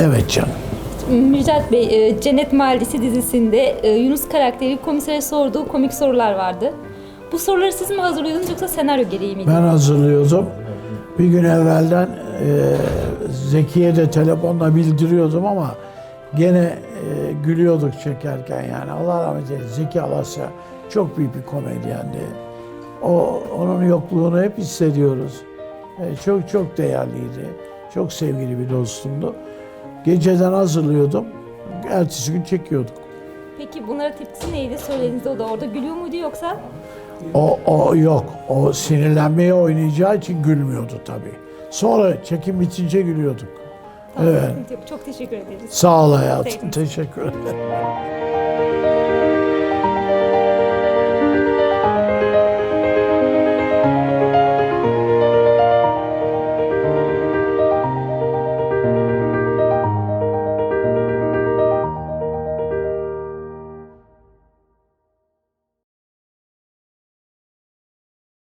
Evet canım. Müjdat Bey, e, Cennet Mahallesi dizisinde e, Yunus karakteri komisere sorduğu komik sorular vardı. Bu soruları siz mi hazırlıyordunuz yoksa senaryo gereği miydi? Ben hazırlıyordum. Bir gün evvelden e, Zeki'ye de telefonla bildiriyordum ama gene e, gülüyorduk çekerken yani. Allah rahmet eylesin. Zeki Alasya çok büyük bir komedyendi. O, onun yokluğunu hep hissediyoruz. E, çok çok değerliydi. Çok sevgili bir dostumdu. Geceden hazırlıyordum. Ertesi gün çekiyorduk. Peki bunlara tepkisi neydi? Söylediğinizde o da orada gülüyor muydu yoksa? O, o yok. O sinirlenmeye oynayacağı için gülmüyordu tabii. Sonra çekim bitince gülüyorduk. Tamam, Evet. Çok teşekkür ederiz. Sağ ol hayatım. Teşekkür ederim.